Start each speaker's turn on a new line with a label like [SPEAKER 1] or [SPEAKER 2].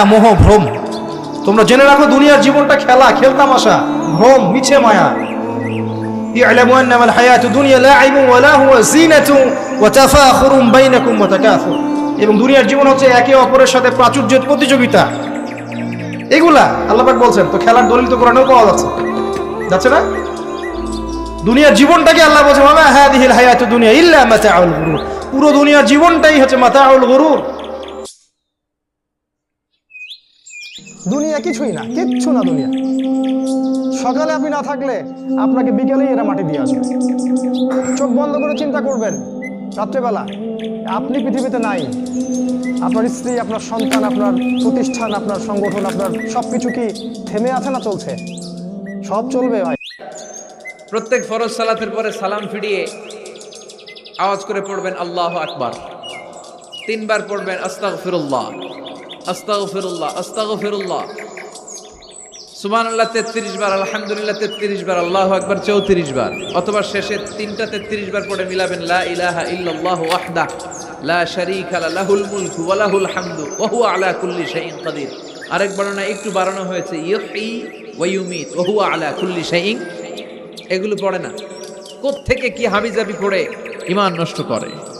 [SPEAKER 1] মায়া মোহ ভ্রম তোমরা জেনে রাখো দুনিয়ার জীবনটা খেলা খেলতামাশা ভ্রম মিছে মায়া اعلموا انما الحياه الدنيا لاعب ولهو زينه وتفاخر بينكم وتكاثر এবং দুনিয়ার জীবন হচ্ছে একে অপরের সাথে প্রাচুর্যের প্রতিযোগিতা এগুলা আল্লাহ পাক বলছেন তো খেলার দলিল তো কোরআনেও পাওয়া যাচ্ছে যাচ্ছে না দুনিয়ার জীবনটাকে আল্লাহ বলছে মামা হাদিহিল হায়াতু দুনিয়া ইল্লা মাতাউল গুরুর পুরো দুনিয়ার জীবনটাই হচ্ছে মাতাউল গুরুর
[SPEAKER 2] দুনিয়া কিছুই না, কিচ্ছু না দুনিয়া। সকালে আপনি না থাকলে আপনাকে বিকেলেই এরা মাটি দিয়ে আসবে। চোখ বন্ধ করে চিন্তা করবেন, রাত্রেবেলা। আপনি পৃথিবীতে নাই। আপনার স্ত্রী, আপনার সন্তান, আপনার প্রতিষ্ঠান, আপনার সংগঠন, আপনার সব কিছু কি থেমে আছে না চলছে? সব চলবে ভাই।
[SPEAKER 3] প্রত্যেক ফরজ সালাতের পরে সালাম ফিরিয়ে আওয়াজ করে পড়বেন আল্লাহ আকবার। তিনবার পড়বেন আস্তাগ আল্লাহ তেত্রিশ বার, আলহামদুলিল্লাহ, তেত্রিশ বার, আল্লাহ আকবার, চৌত্রিশ বার। অথবা শেষে তিনটা তেত্রিশ বার মিলাবেন, লা ইলাহা ইল্লাল্লাহ ওয়াহদা লা লাহুল মুলকু ওয়া লাহুল হামদু আলা কুল্লি শাইইন কাদির। আরেক বর্ণনা একটু বাড়ানো হয়েছে, ইউহি ওয়া ইউমিত, ওয়া আলা কুল্লি শাইইন। এগুলো পড়ে না। থেকে কি হাবিজাবি পড়ে? ইমান নষ্ট করে।